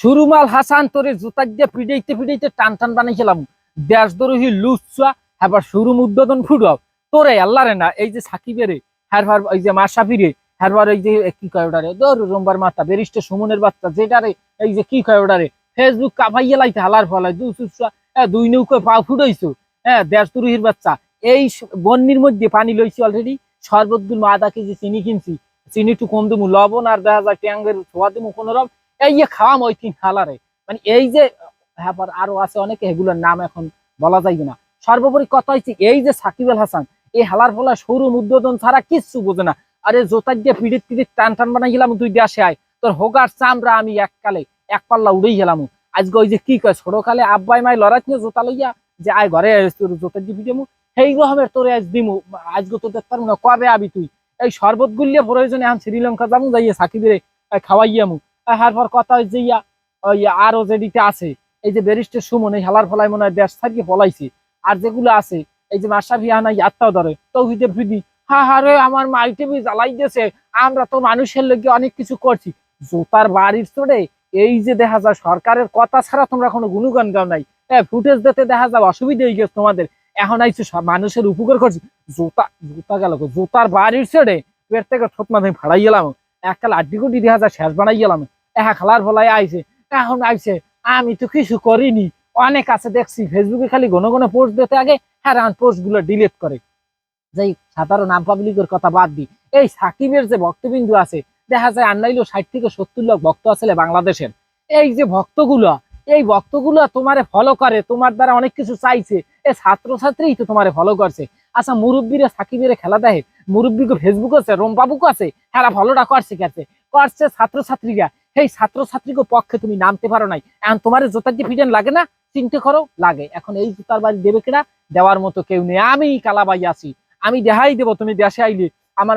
সুরুমাল হাসান তোরে জুতা দিয়ে পিড়াইতে পিড়াইতে টান টান বানাইছিলাম। দেশ দরহি লুচা এবার সুরুম উদ্বোধন ফুটাও তোরে আল্লাহরে না, এই যে সাকিবেরে হ্যারবার এই যে মাসাফিরে হ্যারবার এই যে কি কয় ওটারে দর রোমবার মাথা বেরিস্টে সুমনের বাচ্চা যেটারে এই যে কি কয় ওটারে ফেসবুক কাপাইয়া লাইতে হালার ফলায়, দু চুচুয়া হ্যাঁ দুই নৌকো পা ফুটাইছো হ্যাঁ দেশ দরহির বাচ্চা। এই বন্যির মধ্যে পানি লইছি অলরেডি গুলো আধা কেজি চিনি কিনছি চিনি একটু কম দিমু, লবণ আর দেখা যায় ট্যাঙ্গের ছোয়া দিমু কোনো রকম এই যে খাওয়াম ওই তিন হালারে মানে এই যে হ্যাঁ আরও আছে অনেকে, এগুলোর নাম এখন বলা যাইবে না। সর্বোপরি কথা হচ্ছে এই যে সাকিব আল হাসান, এই হালার ফলা সরু উদ্বোধন ছাড়া কিচ্ছু বোঝে না। আরে জোতার দিয়ে পিড়িত পিড়িত টান টান বানাই গেলাম, তুই দেশে আয়। তোর হোগার চামড়া আমি এককালে, এক পাল্লা উড়েই গেলাম। আজকে ওই যে কি কয় ছোট কালে আব্বাই মাই লড়াই নিয়ে জোতা লইয়া যে আয় ঘরে তোর জোতার দিয়ে পিড়ে সেই রকমের তোরে আজ দিমু, আজকে তো দেখতাম না, কবে আবি তুই? এই শরবত গুলিয়ে প্রয়োজনে এখন শ্রীলঙ্কা যাব, যাইয়ে সাকিবেরে খাওয়াইয়ামু আর কথা হচ্ছে ইয়া, ওই আরও যেদিকে আছে, এই যে ব্যারিস্টার সুমন, এই হালার ফলাই মনে হয় দেশ থাকি ফলাইছে আর যেগুলো আছে, এই যে মাসাফি আনাই আত্মাও ধরে তৌহিদে ফিদি হা হা, রে, আমার মাই টিভি জ্বালাই দিয়েছে আমরা তো মানুষের লোকে অনেক কিছু করছি। জোতার বাড়ির চড়ে এই যে দেখা যায় সরকারের কথা ছাড়া তোমরা কোনো গুণগান গাও নাই। হ্যাঁ ফুটেজ দিতে দেখা যায় অসুবিধা হয়ে গেছে তোমাদের। এখন আইছে সব মানুষের উপকার করছি। জোতা জোতা গেল জোতার বাড়ির চড়ে পেট থেকে ঠোঁট মাথায় ফাড়াই গেলাম। একটা লাড্ডি কুটি দেখা যায় শেষ বানাই গেলাম। হ্যাঁ খেলার ফলাই আইছে। এখন আইছে, আমি তো কিছু করিনি। অনেক আছে, দেখছি, ফেসবুকে খালি ঘন ঘন পোস্ট দিতে আগে হ্যাঁ পোস্টগুলো ডিলিট করে। যাই সাধারণ আম পাবলিকের কথা বাদ দি। এই সাকিবের যে ভক্তবিন্দু আছে, দেখা যায় আন্নাইলো ষাট থেকে সত্তর লাখ ভক্ত আছে বাংলাদেশের। এই যে ভক্তগুলো, এই ভক্তগুলো তোমারে ফলো করে, তোমার দ্বারা অনেক কিছু চাইছে এই ছাত্রছাত্রী তো তোমারে ফলো করছে। আচ্ছা মুরব্বীরা সাকিবের খেলা দেখে মুরব্বীকে ফেসবুক আছে রোমবাবুক আছে হ্যাঁ ফলোটা করছে গেছে করছে ছাত্রছাত্রীরা। সেই ছাত্রছাত্রীকে পক্ষে তুমি নামতে পারো নাই। এখন তোমার জোতার যে ফিডেন লাগে না? চিনতে করো, লাগে। এখন এই জুতার বাড়ি দেবে কিনা? দেওয়ার মতো কেউ নেই। আমি কালাবাই আছি। আমি দেখাই দেবো, তুমি দেশে আইলে। আমার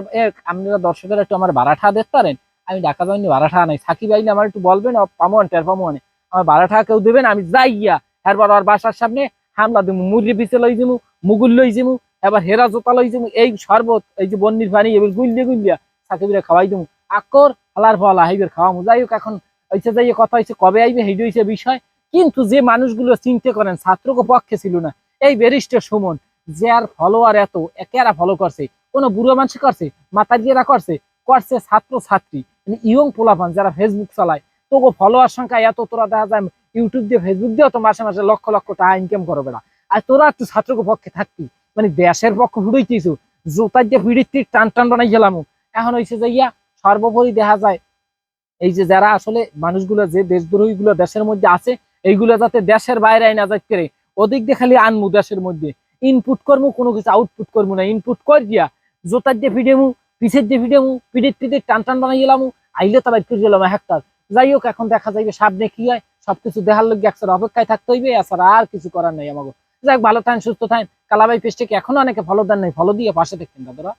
আপনারা দর্শকেরা একটু আমার ভাড়াঠা দেখতে পারেন? আমি ঢাকা যাইনি ভাড়াঠা নাই। সাকিব আইলে আমার একটু বলবেন পামন টের পামন আমার ভাড়াঠা কেউ দেবেন আমি যাই গিয়া এরপর আর বাসার সামনে হামলা দিমু, মুরগি পিছে লই যাব মুগুল লই যাব এবার হেরা জোতা লই যাব এই শরবত, এই যে বন্নির পানি, এবার গুলিয়ে গুলিয়া সাকিবিরা খাওয়াই দেবো আকর, হালার ফলা হাইবের খাওয়ামু। যাই হোক, এখন হইছে যাই কথা হয়েছে কবে আইবে হেডি হয়েছে বিষয়। কিন্তু যে মানুষগুলো চিন্তা করেন ছাত্রকে পক্ষে ছিল না। এই ব্যারিস্টার সুমন, যে আর ফলোয়ার এত একেরা ফলো করছে, কোন বুড়ো মানুষ করছে দিয়েরা করছে করছে ছাত্র ছাত্রী ইয়ং পোলাপান যারা ফেসবুক চালায়। তোকে ফলোয়ার সংখ্যা এত, তোরা দেখা যায় ইউটিউব দিয়ে ফেসবুক দিয়েও তো মাসে মাসে লক্ষ লক্ষ টাকা ইনকাম করবে না। আর তোরা একটু ছাত্রকে পক্ষে থাকতি মানে দেশের পক্ষে ফুটাইতেছু জোতার দিয়ে পিড়ির টান টান বানাই গেলাম। এখন হয়েছে যে ইয়া, সর্বোপরি দেখা যায়, এই যে যারা আসলে মানুষগুলো যে দেশদ্রোহী গুলো দেশের মধ্যে আছে, এইগুলো যাতে দেশের বাইরে আইনা যাইতে ওদিক দিয়ে খালি আনমু দেশের মধ্যে। ইনপুট করব কোনো কিছু আউটপুট করব না। ইনপুট কর দিয়া জোতার যে ফিডেমু পিছের যে ফিডেমু পিঠের পিঠে টান টান বানাই গেলাম, আইলে তারা ফিরে গেলাম একটা যাই হোক, এখন দেখা যাইবে সামনে কি হয়, সবকিছু দেখার লোক একসাথে অপেক্ষায় থাকতে হইবে, এছাড়া আর কিছু করার নাই আমাকে যাক, ভালো থাকেন, সুস্থ থাকেন। কালাবাই পেজটাকে এখনও অনেকে ফলো দেন নাই? ফলো দিয়ে পাশে দেখেন, দাদারা।